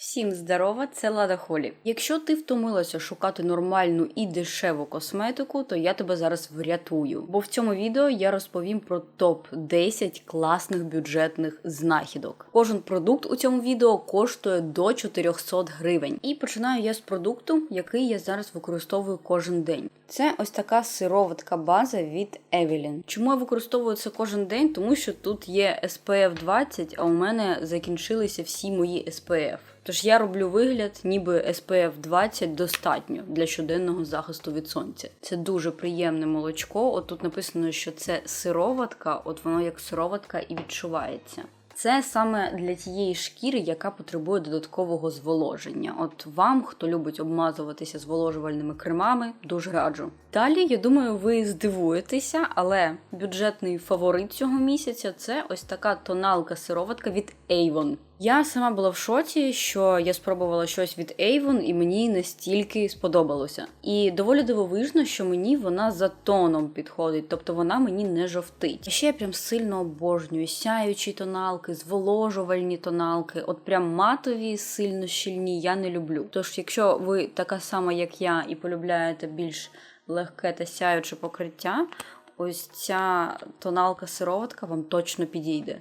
Всім здорова, це Лада Холі. Якщо ти втомилася шукати нормальну і дешеву косметику, то я тебе зараз врятую. Бо в цьому відео я розповім про топ 10 класних бюджетних знахідок. Кожен продукт у цьому відео коштує до 400 гривень. І починаю я з продукту, який я зараз використовую кожен день. Це ось така сироватка база від Evelyn. Чому я використовую це кожен день? Тому що тут є SPF 20, а у мене закінчилися всі мої SPF. Тож я роблю вигляд, ніби SPF 20 достатньо для щоденного захисту від сонця. Це дуже приємне молочко. От тут написано, що це сироватка, от воно як сироватка і відчувається. Це саме для тієї шкіри, яка потребує додаткового зволоження. От вам, хто любить обмазуватися зволожувальними кремами, дуже раджу. Далі, я думаю, ви здивуєтеся, але бюджетний фаворит цього місяця це ось така тоналка сироватка від Avon. Я сама була в шоці, що я спробувала щось від Avon і мені настільки сподобалося. І доволі дивовижно, що мені вона за тоном підходить, тобто вона мені не жовтить. Ще я прям сильно обожнюю сяючі тоналки, зволожувальні тоналки, от прям матові, сильно щільні я не люблю. Тож, якщо ви така сама, як я, і полюбляєте більш легке та сяюче покриття, ось ця тоналка сироватка вам точно підійде.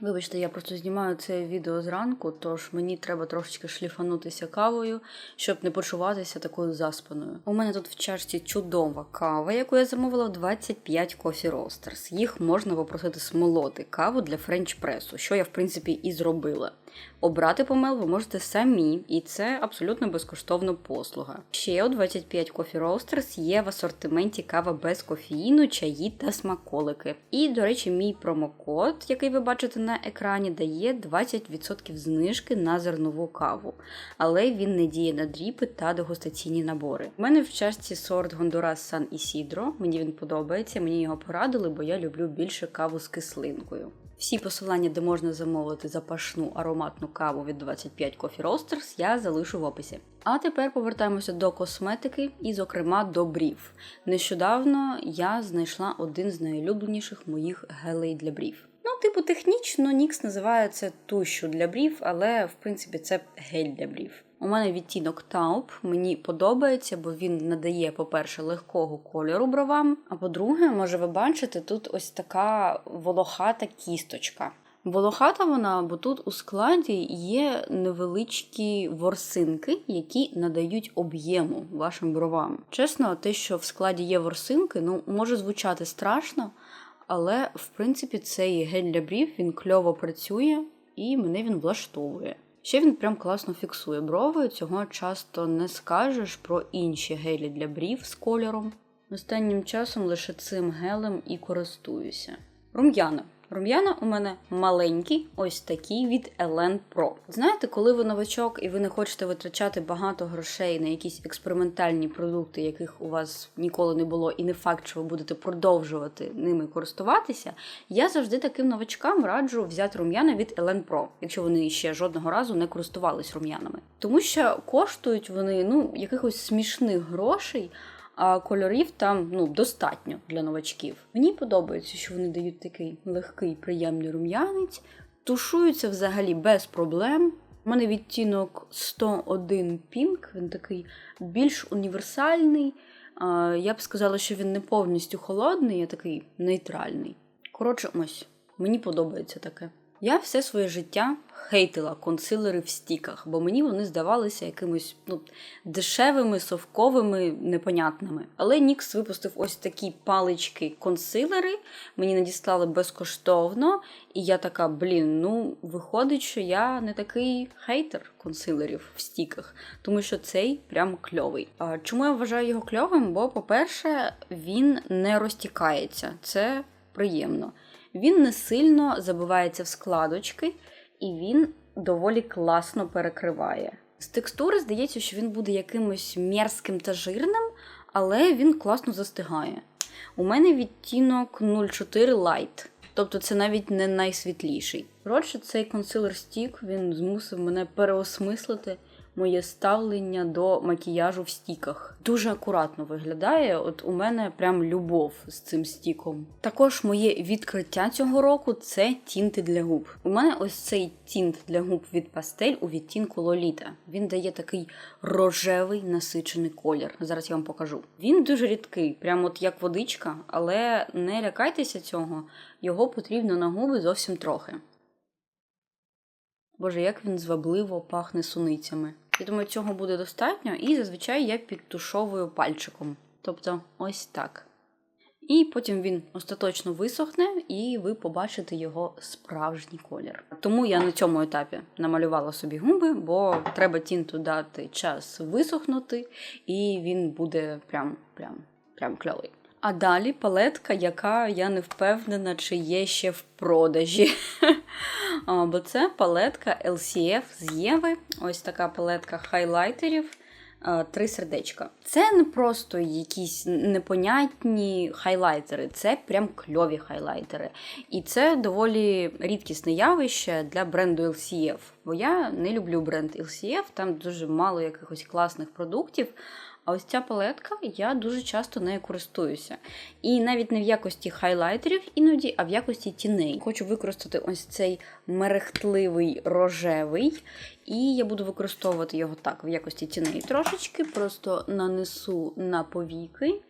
Вибачте, я просто знімаю це відео зранку, тож мені треба трошечки шліфанутися кавою, щоб не почуватися такою заспаною. У мене тут в чашці чудова кава, яку я замовила в 25 Coffee Roasters. Їх можна попросити смолоти каву для френч-пресу, що я в принципі і зробила. Обрати помел ви можете самі, і це абсолютно безкоштовна послуга. Ще у 25 Coffee Roasters є в асортименті кава без кофеїну, чаї та смаколики. І, до речі, мій промокод, який ви бачите на екрані, дає 20% знижки на зернову каву, але він не діє на дріпи та дегустаційні набори. У мене в чашці сорт Гондурас Сан Ісідро. Мені він подобається, мені його порадили, бо я люблю більше каву з кислинкою. Всі посилання, де можна замовити запашну ароматну каву від 25 Coffee Roasters, я залишу в описі. А тепер повертаємося до косметики і, зокрема, до брів. Нещодавно я знайшла один з найулюбленіших моїх гелей для брів. Ну, типу, технічно Нікс називає це тущу для брів, але в принципі це гель для брів. У мене відтінок тауп, мені подобається, бо він надає, по-перше, легкого кольору бровам. А по-друге, може ви бачите, тут ось така волохата кісточка. Волохата вона, бо тут у складі є невеличкі ворсинки, які надають об'єму вашим бровам. Чесно, те, що в складі є ворсинки, ну може звучати страшно, але в принципі цей гель для брів він кльово працює і мене він влаштовує. Ще він прям класно фіксує брови, цього часто не скажеш про інші гелі для брів з кольором. Останнім часом лише цим гелем і користуюся. Рум'яна. Рум'яна у мене маленькі, ось такі від Elen Pro. Знаєте, коли ви новачок і ви не хочете витрачати багато грошей на якісь експериментальні продукти, яких у вас ніколи не було, і не факт, що ви будете продовжувати ними користуватися, я завжди таким новачкам раджу взяти рум'яна від Elen Pro, якщо вони ще жодного разу не користувались рум'янами. Тому що коштують вони ну, якихось смішних грошей а кольорів там ну, достатньо для новачків. Мені подобається, що вони дають такий легкий, приємний рум'янець, тушуються взагалі без проблем. У мене відтінок 101 Pink, він такий більш універсальний. Я б сказала, що він не повністю холодний, а такий нейтральний. Коротше, ось, мені подобається таке. Я все своє життя хейтила консилери в стіках, бо мені вони здавалися якимось ну, дешевими, совковими, непонятними. Але Нікс випустив ось такі палички-консилери, мені надіслали безкоштовно, і я така, блін, ну виходить, що я не такий хейтер консилерів в стіках, тому що цей прям кльовий. А чому я вважаю його кльовим? Бо, по-перше, він не розтікається. Це приємно. Він не сильно забивається в складочки, і він доволі класно перекриває. З текстури здається, що він буде якимось мерзким та жирним, але він класно застигає. У мене відтінок 04 Light, тобто це навіть не найсвітліший. Коротше, цей консилер стік він змусив мене переосмислити моє ставлення до макіяжу в стіках. Дуже акуратно виглядає. От у мене прям любов з цим стіком. Також моє відкриття цього року це тінти для губ. У мене ось цей тінт для губ від пастель у відтінку Лоліта. Він дає такий рожевий насичений колір. Зараз я вам покажу. Він дуже рідкий, прям от як водичка, але не лякайтеся цього, його потрібно на губи зовсім трохи. Боже, як він звабливо пахне суницями. Я думаю, цього буде достатньо, і зазвичай я підтушовую пальчиком. Тобто ось так. І потім він остаточно висохне, і ви побачите його справжній колір. Тому я на цьому етапі намалювала собі губи, бо треба тінту дати час висохнути, і він буде прям прям прям кльовий. А далі палетка, яка я не впевнена, чи є ще в продажі. Бо це палетка LCF з Єви. Ось така палетка хайлайтерів. Три сердечка. Це не просто якісь непонятні хайлайтери, це прям кльові хайлайтери. І це доволі рідкісне явище для бренду LCF. Бо я не люблю бренд LCF, там дуже мало якихось класних продуктів. А ось ця палетка, я дуже часто нею користуюся. І навіть не в якості хайлайтерів іноді, а в якості тіней. Хочу використати ось цей мерехтливий рожевий. І я буду використовувати його так в якості тіней трошечки, просто нанесу на повіки.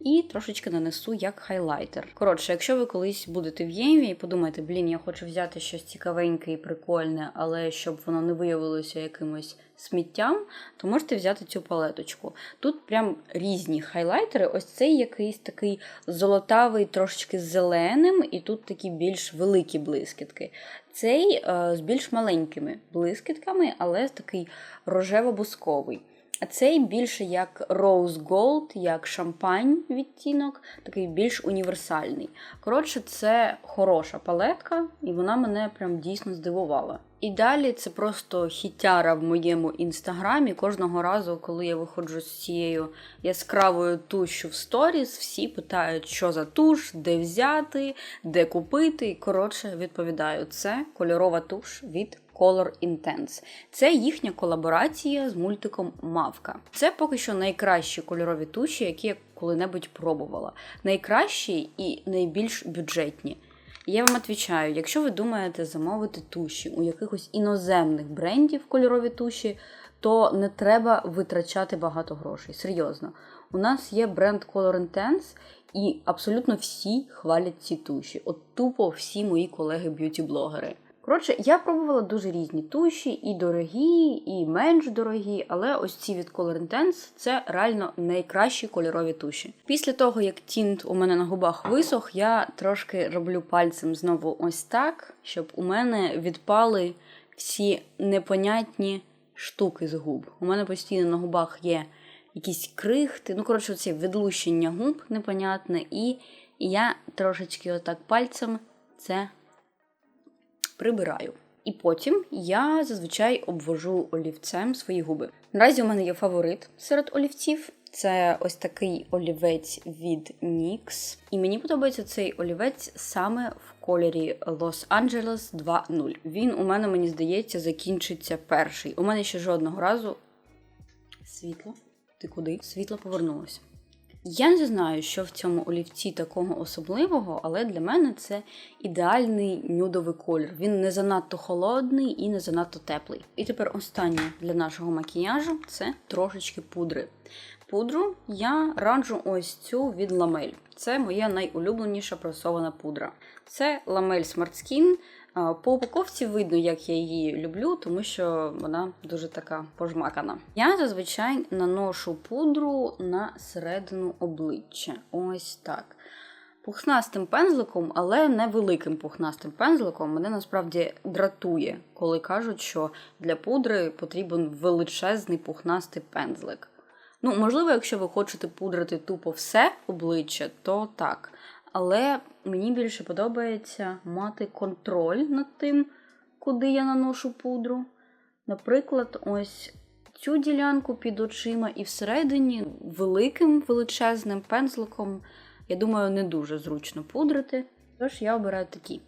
І трошечки нанесу як хайлайтер. Коротше, якщо ви колись будете в Єві і подумаєте, блін, я хочу взяти щось цікавеньке і прикольне, але щоб воно не виявилося якимось сміттям, то можете взяти цю палеточку. Тут прям різні хайлайтери. Ось цей якийсь такий золотавий, трошечки зеленим, і тут такі більш великі блискітки. Цей е, з більш маленькими блискітками, але такий рожево-бусковий. А цей більше як Rose Gold, як шампань відтінок, такий більш універсальний. Коротше, це хороша палетка, і вона мене прям дійсно здивувала. І далі це просто хітяра в моєму інстаграмі. Кожного разу, коли я виходжу з цією яскравою тушю в сторіс, всі питають, що за туш, де взяти, де купити. Коротше, відповідаю, це кольорова туш від Color Intense. Це їхня колаборація з мультиком Мавка. Це поки що найкращі кольорові туші, які я коли-небудь пробувала. Найкращі і найбільш бюджетні. Я вам відповідаю, якщо ви думаєте замовити туші у якихось іноземних брендів кольорові туші, то не треба витрачати багато грошей. Серйозно. У нас є бренд Color Intense, і абсолютно всі хвалять ці туші. От тупо всі мої колеги-б'юті-блогери. Коротше, я пробувала дуже різні туші, і дорогі, і менш дорогі, але ось ці від Color Intense це реально найкращі кольорові туші. Після того, як тінт у мене на губах висох, я трошки роблю пальцем знову ось так, щоб у мене відпали всі непонятні штуки з губ. У мене постійно на губах є якісь крихти, ну, коротше, це відлущення губ непонятне, і я трошечки отак пальцем це прибираю. І потім я зазвичай обвожу олівцем свої губи. Наразі у мене є фаворит серед олівців. Це ось такий олівець від NYX. І мені подобається цей олівець саме в кольорі Los Angeles 2.0. Він у мене, мені здається, закінчиться перший. У мене ще жодного разу. Світло? Ти куди? Світло повернулося. Я не знаю, що в цьому олівці такого особливого, але для мене це ідеальний нюдовий колір. Він не занадто холодний і не занадто теплий. І тепер останнє для нашого макіяжу це трошечки пудри. Пудру я раджу ось цю від ламель. Це моя найулюбленіша пресована пудра. Це ламель Smart Skin. По упаковці видно, як я її люблю, тому що вона дуже така пожмакана. Я зазвичай наношу пудру на середину обличчя. Ось так. Пухнастим пензликом, але не великим пухнастим пензликом. Мене насправді дратує, коли кажуть, що для пудри потрібен величезний пухнастий пензлик. Ну, можливо, якщо ви хочете пудрити тупо все обличчя, то так. Але мені більше подобається мати контроль над тим, куди я наношу пудру. Наприклад, ось цю ділянку під очима і всередині великим величезним пензликом, я думаю, не дуже зручно пудрити. Тож я обираю такі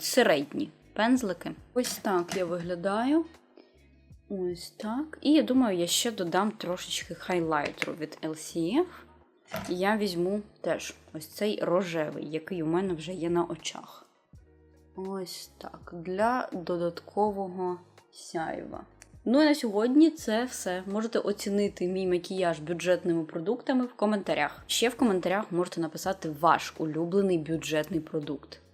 середні пензлики. Ось так я виглядаю. Ось так. І я думаю, я ще додам трошечки хайлайтеру від LCF. І я візьму теж ось цей рожевий, який у мене вже є на очах. Ось так. Для додаткового сяйва. Ну і на сьогодні це все. Можете оцінити мій макіяж бюджетними продуктами в коментарях. Ще в коментарях можете написати ваш улюблений бюджетний продукт.